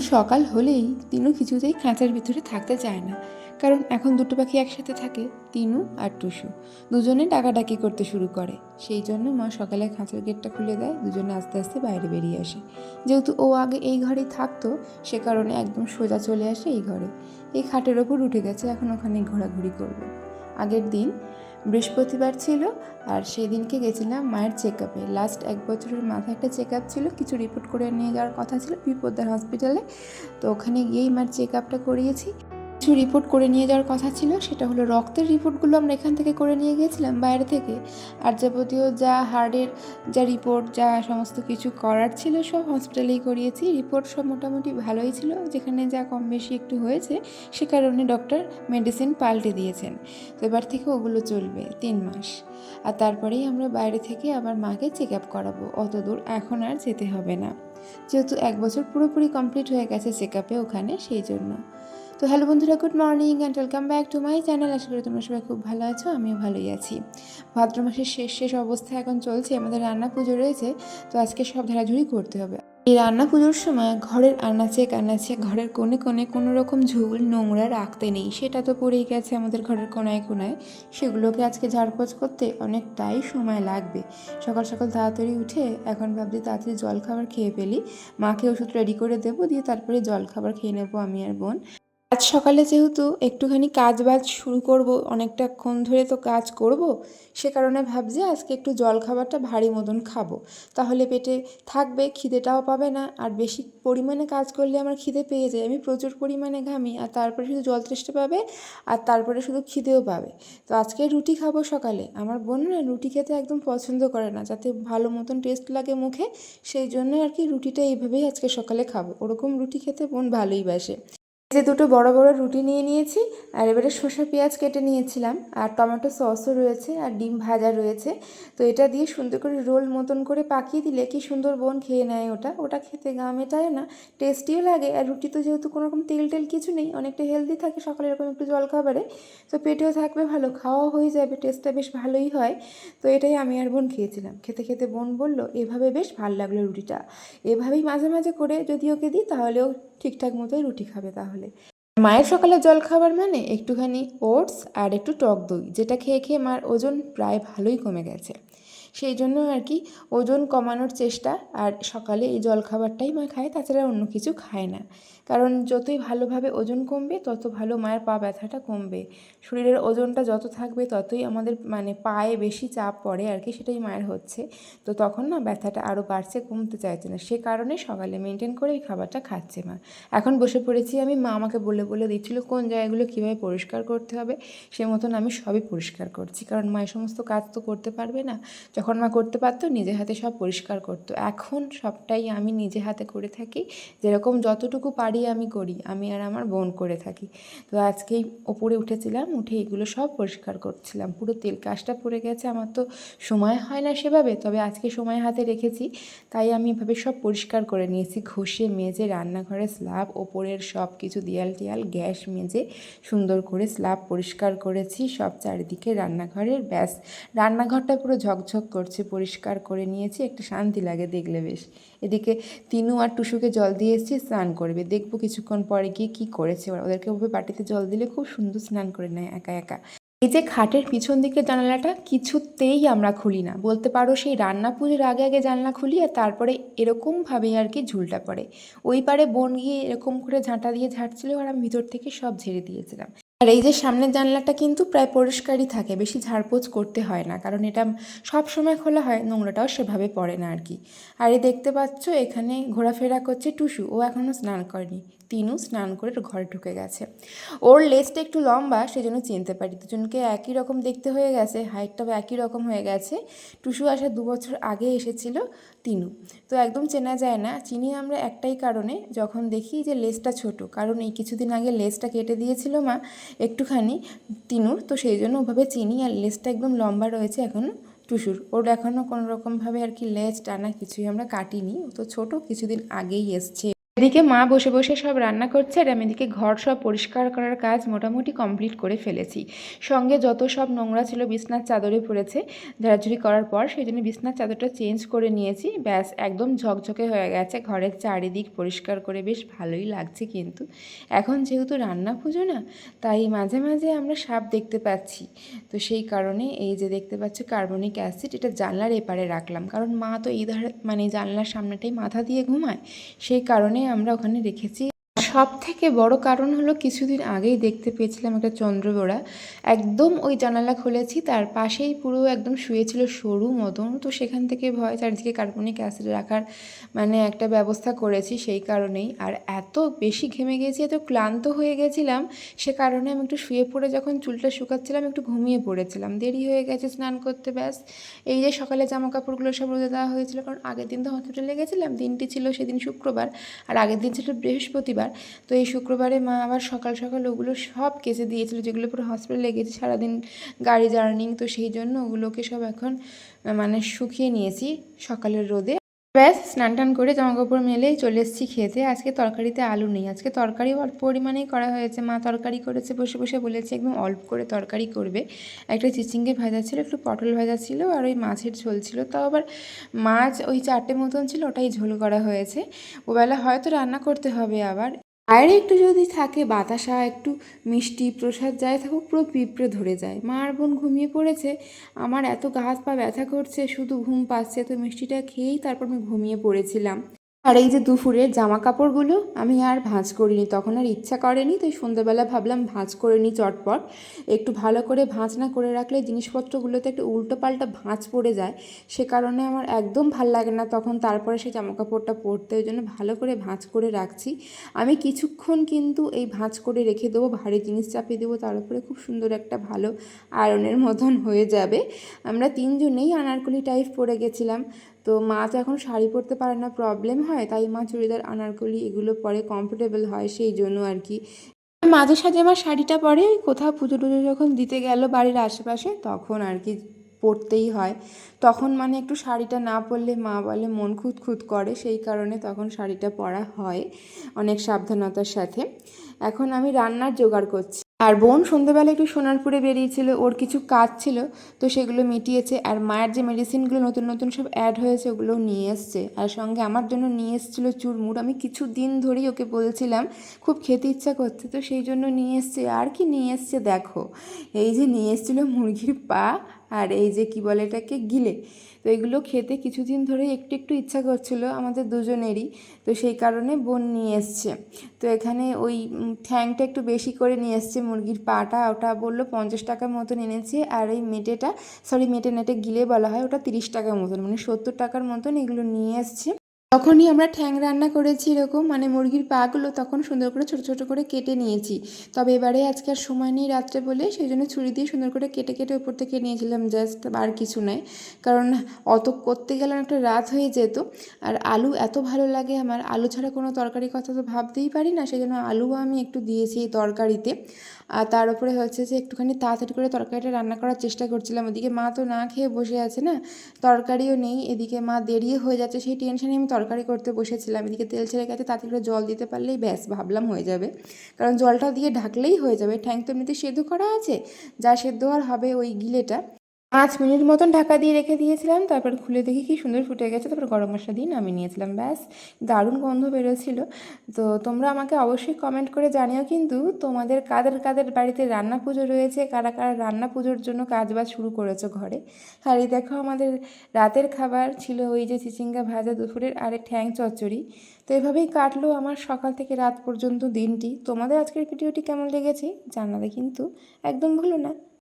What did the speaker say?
সকাল হলেই তিনু কিছুতেই খাঁচার ভিতরে থাকতে চায় না। কারণ এখন দুটো পাখি একসাথে থাকে, তিনু আর টুসু। দুজনে ডাকাডাকি করতে শুরু করে। সেই জন্য মা সকালে খাঁচার গেটটা খুলে দেয়, দুজনে আস্তে আস্তে বাইরে বেরিয়ে আসে। যেহেতু ও আগে এই ঘরেই থাকতো, সে কারণে একদম সোজা চলে আসে এই ঘরে। এই খাটের ওপর উঠে গেছে, এখন ওখানে ঘোরাঘুরি করবে। আগের দিন বৃহস্পতিবার ছিল আর সেই দিনকে গেছিলাম মায়ের চেক আপে লাস্ট এক বছরের মাথায় একটা চেক আপ ছিল, কিছু রিপোর্ট করে নিয়ে যাওয়ার কথা ছিল বিপদার হসপিটালে তো ওখানে গিয়েই মার চেক আপটা করিয়েছি। কিছু রিপোর্ট করে নিয়ে যাওয়ার কথা ছিল, সেটা হলো রক্তের রিপোর্টগুলো আমরা এখান থেকে করে নিয়ে গিয়েছিলাম বাইরে থেকে। আর যাবতীয় যা হার্টের যা রিপোর্ট যা সমস্ত কিছু করার ছিল সব হসপিটালেই করিয়েছি। রিপোর্ট সব মোটামুটি ভালোই ছিল, যেখানে যা কম বেশি একটু হয়েছে, সে কারণে ডক্টর মেডিসিন পাল্টে দিয়েছেন। তো এবার থেকে ওগুলো চলবে তিন মাস। আর তারপরেই আমরা বাইরে থেকে আবার মাকে চেক আপ করাবো। অত দূর এখন আর যেতে হবে না। যেহেতু এক বছর পুরোপুরি কমপ্লিট হয়ে গেছে চেক আপে ওখানে, সেই জন্য। তো হ্যালো বন্ধুরা, good morning and welcome back to my channel আশা করি তোমরা সবাই খুব ভালো আছো, আমিও ভালোই আছি। ভাদ্র মাসের শেষ শেষ অবস্থা এখন চলছে, আমাদের রান্না পুজো রয়েছে, তো আজকে সব ধারাঝুড়ি করতে হবে। এই রান্না পুজোর সময় ঘরের আনাচে কানাচে, ঘরের কোণে কোণে কোনো রকম ঝুল, নোংরা রাখতে নেই, সেটা তো পড়েই গেছে আমাদের ঘরের কোনায় কোনায় সেগুলোকে আজকে ঝাড়পোছ করতে অনেকটাই সময় লাগবে। সকাল সকাল তাড়াতাড়ি উঠে এখন ভাবছি তাড়াতাড়ি জল খাবার খেয়ে ফেলি। মাকে ওষুধ রেডি করে দেবো, দিয়ে তারপরে জল খাবার খেয়ে নেব আমি আর বোন। আজ সকালে যেহেতু একটুখানি কাজ বাজ শুরু করব, অনেকটাক্ষণ ধরে তো কাজ করব, সে কারণে ভাবছি আজকে একটু জল খাবারটা ভারী মতন খাব। তাহলে পেটে থাকবে, খিদেটাও পাবে না, আর বেশি পরিমাণে কাজ করলে আমার খিদে পেয়ে যায়। আমি প্রচুর পরিমাণে ঘামি, আর তারপরে শুধু জল তৃষ্ণা পাবে, আর তারপরে শুধু খিদেও পাবে। তো আজকে রুটি খাব সকালে। আমার বোন না রুটি খেতে একদম পছন্দ করে না, যাতে ভালো মতন টেস্ট লাগে মুখে, সেই জন্য আর কি রুটিটা এইভাবেই আজকে সকালে খাব। ওরকম রুটি খেতে বোন ভালোই বাসে। যে দুটো বড় বড় রুটি নিয়ে নিয়েছি, আর এবারে শসা, পেঁয়াজ কেটে নিয়েছিলাম, আর টমেটো সসও রয়েছে, আর ডিম ভাজা রয়েছে। তো এটা দিয়ে সুন্দর করে রোল মতন করে পাকিয়ে দিলে কি সুন্দর বোন খেয়ে নেয় ওটা। ওটা খেতে গা মেটায় না টেস্টিও লাগে, আর রুটি তো যেহেতু কোনো রকম তেল টেল কিছু নেই, অনেকটা হেলদি থাকে, সকালে এরকম একটু জল খাবারে। তো পেটেও থাকবে ভালো, খাওয়াও হয়ে যাবে টেস্টটা বেশ ভালোই হয়। তো এটাই আমি আর বোন খেয়েছিলাম। খেতে খেতে বোন বলল, এভাবে বেশ ভালো লাগল রুটিটা। এভাবেই মাঝে মাঝে করে যদি ওকে দিই তাহলেও ঠিকঠাক মতোই রুটি খাবে তাহলে। মায়ের সকালে জল খাবার মানে একটুখানি ওটস আর একটু টক দই, যেটা খেয়ে খেয়ে মার ওজন প্রায় ভালোই কমে গেছে। সেই জন্য আর কি ওজন কমানোর চেষ্টা, আর সকালে এই জলখাবারটাই মা খায়, তাছাড়া অন্য কিছু খায় না। কারণ যতই ভালোভাবে ওজন কমবে, তত ভালো মায়ের পা ব্যথাটা কমবে। শরীরের ওজনটা যত থাকবে, ততই আমাদের মানে পায়ে বেশি চাপ পড়ে আর কি, সেটাই মায়ের হচ্ছে। তো তখন না ব্যথাটা আরও বাড়ছে, কমতে চাইছে না। সে কারণে সকালে মেনটেন করে এই খাবারটা খাচ্ছে মা। এখন বসে পড়েছি আমি, মা আমাকে বলে বলে দিচ্ছিল, কোন জায়গাগুলো কীভাবে পরিষ্কার করতে হবে? সে মতন আমি সবই পরিষ্কার করছি। কারণ মা সমস্ত কাজ তো করতে পারবে না। যখন মা করতে পারতো নিজে হাতে সব পরিষ্কার করতো। এখন সবটাই আমি নিজে হাতে করে থাকি। যেরকম যতটুকু পারি আমি করি, আমি আর আমার বোন করে থাকি। তো আজকেই ওপরে উঠেছিলাম, উঠে এগুলো সব পরিষ্কার করছিলাম। পুরো তেল কাজটা পড়ে গেছে, আমার তো সময় হয় না সেভাবে, তবে আজকে সময় হাতে রেখেছি। তাই আমি এভাবে সব পরিষ্কার করে নিয়েছি। ঘষে, মেজে রান্নাঘরের স্ল্যাব ওপরের সব কিছু দেয়াল টিয়াল, গ্যাস মেজে সুন্দর করে স্ল্যাব পরিষ্কার করেছি। সব চারিদিকে রান্নাঘরের, ব্যাস, রান্নাঘরটা পুরো ঝকঝক করছে, পরিষ্কার করে নিয়েছি, একটা শান্তি লাগে দেখলে বেশ। এদিকে তিনু আর টুসুকে জল দিয়ে এসেছি স্নান করবে। দেখব কিছুক্ষণ পরে গিয়ে কী করেছে। ওদেরকে ওভাবে বাটিতে জল দিলে খুব সুন্দর স্নান করে নেয় একা একা। এই যে খাটের পিছন দিকের জানালাটা, কিছুতেই আমরা খুলি না। বলতে পারো সেই রান্না পুজোর আগে আগে জানলা খুলি আর তারপরে এরকমভাবেই আর কি ঝুলটা পড়ে। ওই পারে বোন গিয়ে এরকম করে ঝাঁটা দিয়ে ঝাড়ছিল আর আমি ভিতর থেকে সব ঝেড়ে দিয়েছিলাম। আর এই যে সামনের জানলাটা কিন্তু প্রায় পরিষ্কারই থাকে, বেশি ঝাড়পোছ করতে হয় না, কারণ এটা সব সময় খোলা হয়, নোংরাটাও সেভাবে পড়ে না আর কি। আর এই দেখতে পাচ্ছ এখানে ঘোরাফেরা করছে টুসু, ও এখনও স্নান করেনি। তিনু স্নান করে ঘরে ঢুকে গেছে। ওর লেজটা একটু লম্বা, সেজন্য চিনতে পারি। দুজনকে একই রকম দেখতে হয়ে গেছে, হাইটটাও একই রকম হয়ে গেছে। টুসু আসার দু বছর আগে এসেছিল তিনু। তো একদম চেনা যায় না, চিনি আমরা একটাই কারণে যখন দেখি যে লেজটা ছোট, কারণ এই কিছুদিন আগে লেজটা কেটে দিয়েছিল মা একটুখানি তিনুর, তো সেই জন্য ওভাবে চিনি আর লেজটা একদম লম্বা রয়েছে এখনও টুসুর। ওর এখনও কোনো রকমভাবে আর কি লেজ, টানা কিছুই আমরা কাটিনি, ও তো ছোটো, কিছুদিন আগেই এসছে। এদিকে মা বসে বসে সব রান্না করছে আর আমি এদিকে ঘর সব পরিষ্কার করার কাজ মোটামুটি কমপ্লিট করে ফেলেছি। সঙ্গে যত সব নোংরা ছিল বিছনার চাদরে পড়েছে, ঝাড়াঝুড়ি করার পর সেই জন্য বিছনার চাদরটা চেঞ্জ করে নিয়েছি। ব্যাস, একদম ঝকঝকে হয়ে গেছে। ঘরের চারিদিক পরিষ্কার করে বেশ ভালোই লাগছে কিন্তু। এখন যেহেতু রান্না পুজো না, তাই মাঝে মাঝে আমরা সাপ দেখতে পাচ্ছি। তো সেই কারণে এই যে দেখতে পাচ্ছ কার্বনিক অ্যাসিড, এটা জানলার এপারে রাখলাম। কারণ মা তো এই ধারে মানে জানলার সামনেটাই মাথা দিয়ে ঘুমায়, সেই কারণে আমরা ওখানে রেখেছি সব থেকে বড় কারণ হলো কিছুদিন আগেই দেখতে পেয়েছিলাম একটা চন্দ্রবোড়া। একদম ওই জানালা খুলেছি, তার পাশেই পুরো একদম শুয়েছিল সরু মতন তো সেখান থেকে ভয়, চারিদিকে কার্বনিক অ্যাসিড রাখার মানে একটা ব্যবস্থা করেছি সেই কারণেই। আর এত বেশি ঘেমে গেছি, এত ক্লান্ত হয়ে গেছিলাম, সে কারণে আমি একটু শুয়ে পড়ে যখন চুলটা শুকাচ্ছিলাম, একটু ঘুমিয়ে পড়েছিলাম। দেরি হয়ে গেছে স্নান করতে, ব্যাস। এই যে সকালে জামা কাপড়গুলো সব রোদে দেওয়া হয়েছিল, কারণ আগের দিন তো হসপিটালে গেছিলাম, দিনটি ছিল সেদিন শুক্রবার, আর আগের দিন ছিল বৃহস্পতিবার। তো এই শুক্রবারে মা আবার সকাল সকাল ওগুলো সব কেচে দিয়েছিল, যেগুলো পুরো হসপিটালে গেছে সারাদিন গাড়ি জার্নিং, তো সেই জন্য ওগুলোকে সব এখন মানে শুকিয়ে নিয়েছি সকালের রোদে। ব্যাস, স্নান টান করে জামা কাপড় মেলেই চলে এসেছি খেতে। আজকে তরকারিতে আলু নেই। আজকে তরকারি অল্প পরিমাণেই করা হয়েছে। মা তরকারি করেছে, বসে বসে বলেছে একদম অল্প করে তরকারি করবে। একটা চিচিঙ্গে ভাজা ছিল, একটু পটল ভাজা ছিল আর ওই মাছের ঝোল ছিল। তাও আবার মাছ ওই চারটে মতন ছিল, ওটাই ঝোল করা হয়েছে। ওবেলা হয়তো রান্না করতে হবে আবার। বাইরে একটু যদি থাকে, বাতাসা একটু মিষ্টি প্রসাদ যাই থাকুক, পুরো পিঁপড়ে ধরে যায়। মা আর বোন ঘুমিয়ে পড়েছে, আমার এত গা হাত পা ব্যথা করছে, শুধু ঘুম পাচ্ছে, তো মিষ্টিটা খেয়েই তারপর আমি ঘুমিয়ে পড়েছিলাম। আর এই যে দুপুরের জামা কাপড়গুলো আমি আর ভাঁজ করিনি, তখন আর ইচ্ছা করেনি, তাই সন্ধ্যাবেলা ভাবলাম ভাঁজ করে নিই চটপট। একটু ভালো করে ভাঁজ না করে রাখলে জিনিসপত্রগুলোতে একটু উল্টো পাল্টা ভাঁজ পড়ে যায়, সে কারণে আমার একদম ভালো লাগে না, তখন তারপরে সেই জামা কাপড়টা পরতে, ওই জন্য ভালো করে ভাঁজ করে রাখছি। আমি কিছুক্ষণ কিন্তু এই ভাঁজ করে রেখে দেবো, ভারী জিনিস চাপিয়ে দেবো, তার উপরে খুব সুন্দর একটা ভালো আয়রনের মতন হয়ে যাবে। আমরা তিনজনেই আনারকলি টাইপ পরে গেছিলাম তো মা তো এখন শাড়ি পরতে পারে না প্রবলেম হয়, তাই মা চুড়িদার, আনারকলি এগুলো পরে কমফোর্টেবল হয় সেই জন্য আর কি মাঝে সাঝে আমার শাড়িটা পরে কোথাও পুজো টুজো যখন দিতে গেল বাড়ির আশেপাশে তখন আর কি পরতেই হয়। তখন মানে একটু শাড়িটা না পরলে মা বলে মন খুঁত খুঁত করে, সেই কারণে তখন শাড়িটা পরা হয় অনেক সাবধানতার সাথে। এখন আমি রান্নার জোগাড় করছি। আর বোন সন্ধ্যেবেলা একটু সোনারপুরে বেরিয়েছিল, ওর কিছু কাজ ছিল, তো সেগুলো মিটিয়েছে, আর মায়ের যে মেডিসিনগুলো নতুন নতুন সব অ্যাড হয়েছে ওগুলো নিয়ে এসছে। আর সঙ্গে আমার জন্য নিয়ে এসেছিল চুরমুর, আমি কিছু দিন ধরেই ওকে বলছিলাম, খুব খেতে ইচ্ছা করছে, তো সেই জন্য নিয়ে এসছে। আর কি নিয়ে এসছে দেখো, এই যে নিয়ে এসেছিল মুরগির পা আর এই যে কি বলে এটাকে, গিলে। তো এগুলো খেতে কিছুদিন ধরে একটু একটু ইচ্ছা করছিল আমাদের দুজনেরই। তো সেই কারণে বোন নিয়ে এসছে। তো এখানে ওই ঠ্যাংটা একটু বেশি করে নিয়ে এসছে। মুরগির পাটা ওটা বলল পঞ্চাশ টাকার মতন এনেছে। আর এই মেটেটা সরি মেটে নেটে গিলে বলা হয়, ওটা তিরিশ টাকার মতন মানে সত্তর টাকার মতন এগুলো নিয়ে এসছে। তখনই আমরা ঠ্যাং রান্না করেছি এরকম মানে মুরগির পাগুলো তখন সুন্দর করে ছোট ছোট করে কেটে নিয়েছি। তবে এবারে আজকে আর সময় নেই রাত্রে বলে, সেই জন্য ছুরি দিয়ে সুন্দর করে কেটে কেটে উপর থেকে নিয়েছিলাম জাস্ট আর কিছু নয়। কারণ অত করতে গেলে একটা রাত হয়ে যেত। আর আলু এত ভালো লাগে, আমার আলু ছাড়া কোনো তরকারির কথা তো ভাবতেই পারি না সেই জন্য আলুও আমি একটু দিয়েছি এই তরকারিতে। আর তার উপরে হচ্ছে যে একটুখানি তাড়াতাড়ি করে তরকারিটা রান্না করার চেষ্টা করছিলাম। ওদিকে মা তো না খেয়ে বসে আছে না, তরকারিও নেই, এদিকে মা দেরিও হয়ে যাচ্ছে, সেই টেনশানে আমি তরকারি করতে বসেছিলাম, এদিকে তেল ছেড়ে গেছে, তাতে করে জল দিতে পারলেই ব্যাস, ভাবলাম হয়ে যাবে। কারণ জলটা দিয়ে ঢাকলেই হয়ে যাবে। ঠ্যাং তো এমনিতে সেদ্ধ করা আছে, যা সেদ্ধ আর হবে ওই গিলেটা। পাঁচ মিনিট মতন ঢাকা দিয়ে রেখে দিয়েছিলাম, তারপর খুলে দেখি কি সুন্দর ফুটে গেছে, তারপর গরম মশলা দিয়ে নামিয়ে নিয়েছিলাম, ব্যাস। দারুণ গন্ধ বেরোছিল তো তোমরা আমাকে অবশ্যই কমেন্ট করে জানিও কিন্তু তোমাদের কাদের কাদের বাড়িতে রান্না পুজো রয়েছে, কারা কারা রান্না পুজোর জন্য কাজবাজ শুরু করেছ ঘরে? আর এই দেখো আমাদের রাতের খাবার ছিল ওই যে চিচিঙ্গা ভাজা দুপুরের আর ঠ্যাং চচ্চড়ি। তো এভাবেই কাটলো আমার সকাল থেকে রাত পর্যন্ত দিনটি। তোমাদের আজকের ভিডিওটি কেমন লেগেছে জানাবে কিন্তু একদম ভুলো না।